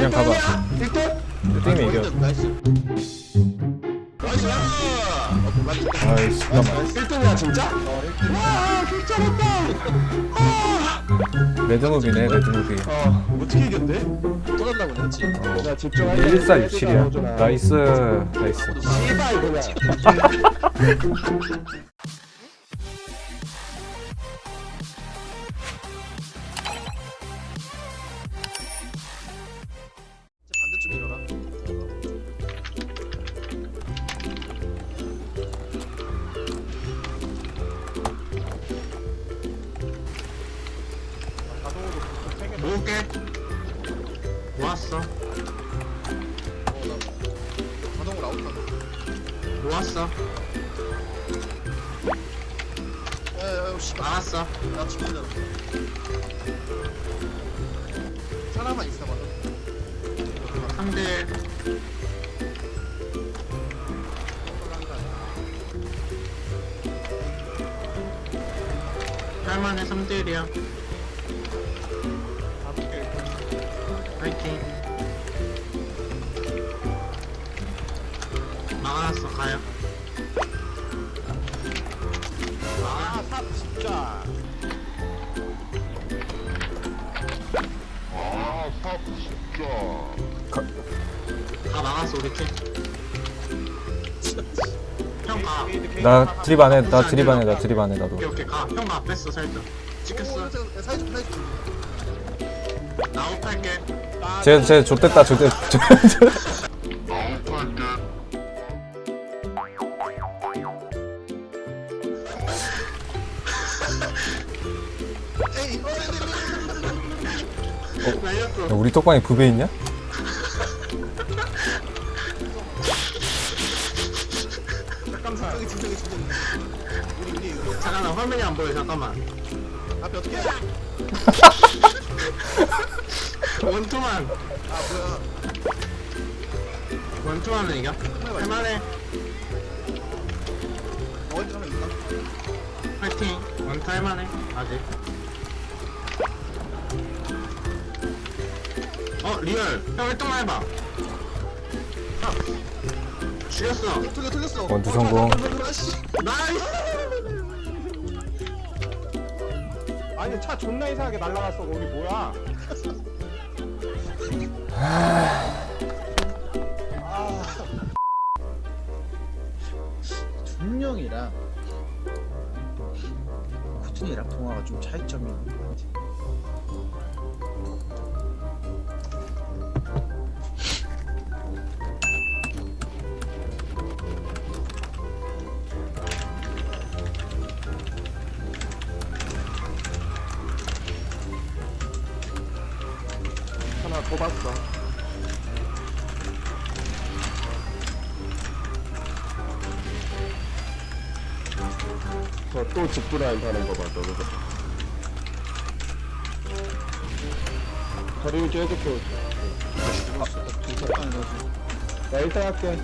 그냥 가봐. 1등? 1등이면 이겨. 나이스. 나이스! 어, 맞지? 아이씨, 잠깐만. 1등이야, 진짜? 어, 1등. 와, 개쩔었다! 레드무비네, 레드무비. 어, 어떻게 이겼대? 떠난다고 그랬지. 나 집중할 1467이야. 나이스, 나이스. 씨발, 그냥. 모을게. 모았어. 자동으로 아웃하네. 모았어. 야, 야, 씨발. 알았어. 나 죽는다. 사람만 있어봐. 3대 할만해 3대1이야. 막아놨어, 가요. 아, 삽 진짜. 다 막았어, 우리 팀. 형 가. 나 드립 안 해, 나 드립 안 해, 나 드립 안 해, 나도. 오케이, 오케이, 가. 형 가, 뺐어, 살짝. 찍혔어. 사이즈 사이즈. 나 아웃할게. 쟤, 쟤, 좆됐다, 좆됐, 좆 날렸어. 야, 우리 떡방에 부배 있냐? 저기. 우리 우리 잠깐만, 화면이 안 보여, 잠깐만. 앞에 어떻게? 해? 원투만. 아 뭐야? 원투만은 이겨. 할만해. 어디 하면 있나? 파이팅. 원투 할만해. 아직. 어, 리얼. 형 1등만 해봐. 아, 죽였어. 틀려 틀렸어. 원투 성공. 아씨. 나이스! 아니 차 존나 이상하게 날라갔어 거기 뭐야 준영이랑 쿠튼이랑 동화가 좀 차이점이 있는 것 같아. 봤어 저또 직구라인 하는 거 봐, 저거. 거리를 좀 해줄게. 나 일단 할게.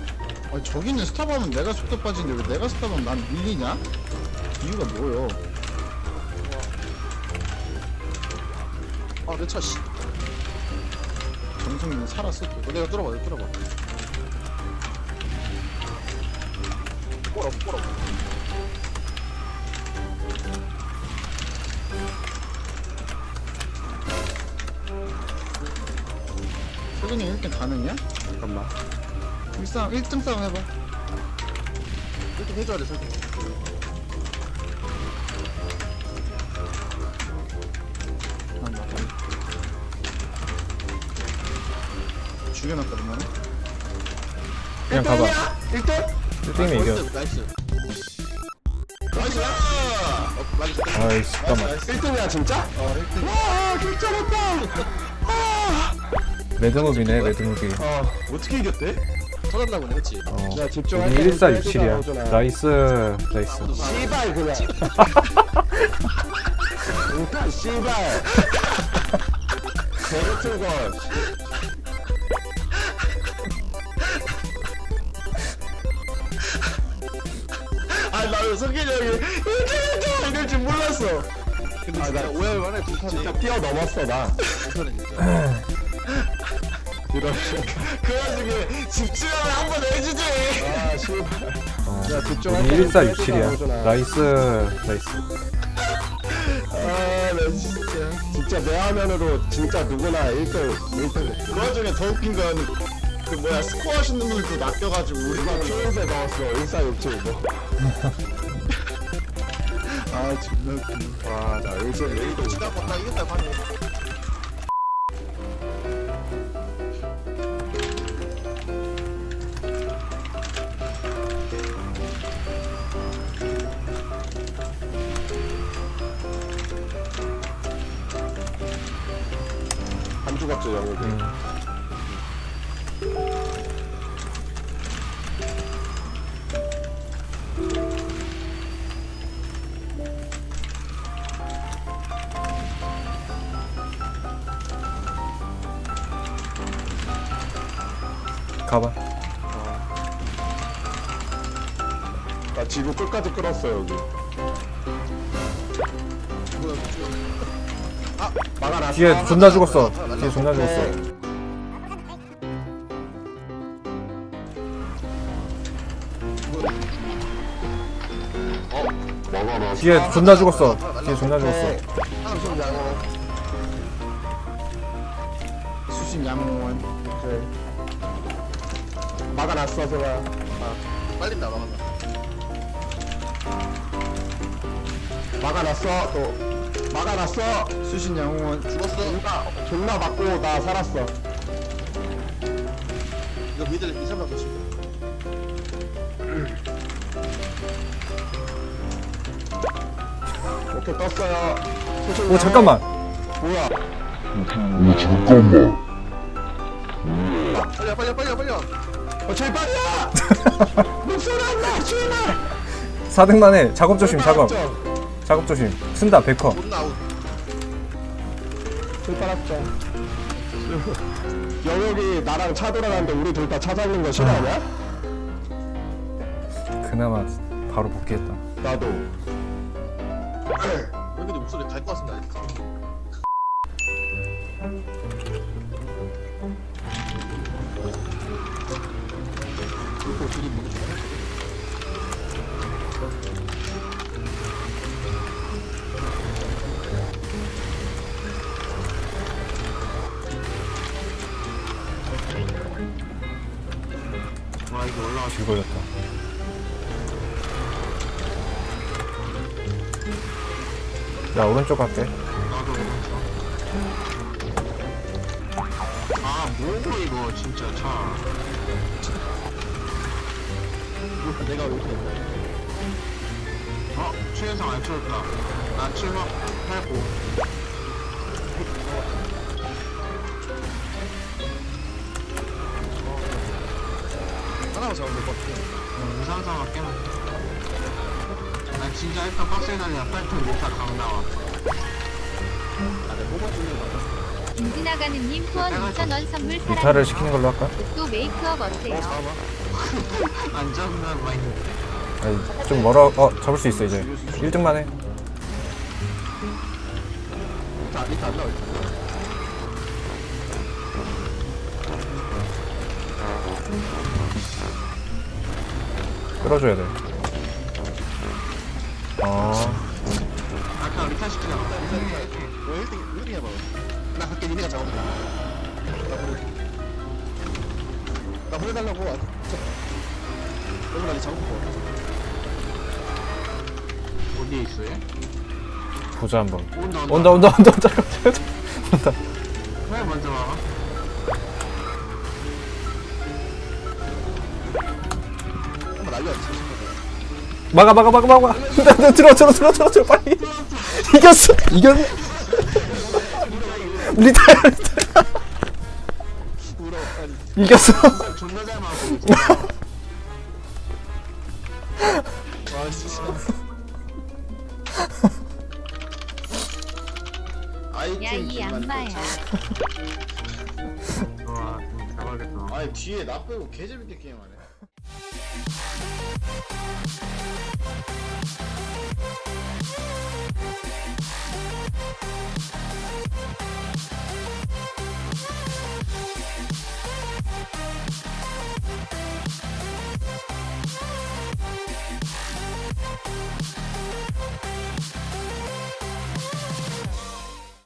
아니 저기는 스탑하면 내가 속도 빠지는데 왜 내가 스탑하면 난 밀리냐? 이유가 뭐요? 아 내 차 씨. 정승이는 살았어 또. 어, 내가 뚫어봐 내가 뚫어봐. 꼬라 꼬라. 소근이 1등 가능이야? 잠깐만 1싸움 1등 싸움 해봐. 1등 해줘야 돼 설득. 죽여놨거든 나는. 그냥 가봐. 1등? 1등이면 이겨. 나이스. 나이스. 어? 아이씨, 잠깐만. 1등이야 진짜? 어 1등. 와 개쩔었다 레드무비네, 레드무비. 어 어떻게 이겼대? 떠난다고 그랬지. 어. 야 집중할 우리 1467이야. 나이스, 나이스. 씨발 그냥 응가 씨발 걸 아나 성균이 형이 이렇게 이럴 줄 몰랐어. 근데 진짜 나- 오해할 만해 불타네. 진짜 뛰어넘었어 나 불타네 진짜. 이런 그 와중에 집중하면 한번 해주지 아 씨발 어. 야 집중할 우리 때 1467이야. 나이스. 나이스. 아나 진짜 진짜 내 화면으로 진짜 누구나 1등 1등 그 와중에 더 웃긴 건 그 뭐야 스코어 하시는 분들도 낚여가지고 우리가 나 피해세 넣었어 1467 뭐. 아 존나 웃기네 와나 1등 1등 지나고 나 이겼다 방금 한 주갑죠 영역이 음. 가봐. 나 지구 끝까지 끌었어 여기 아 막아놨어 뒤에 존나 죽었어. 뒤에 존나 죽었어. 뒤에 존나 죽었어. 뒤에 존나 죽었어. 수sun 양호 수신 양호원 오케이 막아놨어 제가 빨린다 막았다 막아놨어 또. 막아놨어. 수신 양호원. 죽었어. 존나 존나 맞고 나 살았어. 이거 미들 2, 3명 더 치고 오케이 떴어요. 수sun 오 잠깐만. 뭐야? 빨리 빨리 빨리 빨리 어 제발이야 목소리 안 나 제발 4등만 해. 작업 조심. 작업. 작업 조심. 쓴다. 베커. 존나 아웃 불팔았죠 영역이 나랑 차 돌아가는데 우리 둘다차 잡는 거 싫어하냐? 그나마 바로 복귀했다. 나도 여기도 목소리 갈것 같습니다 와 이거 올라와 길 걸렸다. 야 오른쪽 갈게. 나도 오른쪽 아 뭐고 이거 진짜 차 내가 왜 이렇게 어? 최현상 안 채웠다 나 7번 89 하나만 잡으면 될 것 같아 무상상 할게 난 진짜 일단 박스에 달려 빨리 못타 강 나와 김지나가는 님 후원 2,000원 선물 이탈을 사랑해요. 시키는 걸로 할까? 또 메이크업 어때요? 안 잡나 마인드 아니, 좀 멀어. 어 잡을 수 있어 이제. 1등만 해. 자 리트 안 나와 끌어줘야 돼. 어. 아까 리타 시키자 왜 1등 1등 해봐 나 갈게 니네가 잡아봐 나 보내 나 보내달라고 아, 저 여러분 나이 잡고 어디에 있어 얘? 보자 한번. 온다 온다 온다 온다 온다. 온다. 왜 먼저 와 막아 막아 막아 막아. 나, 나 들어 들어 들어 들어 들어 빨리. 이겼어 이겼네. 리타야 리타야. 이겼어. 존나 잘 맞고 있어 와 진짜 아이템 야이 악마야. 와 대박이다 아니 뒤에 나 빼고 개재밌게 게임하네 Thank you.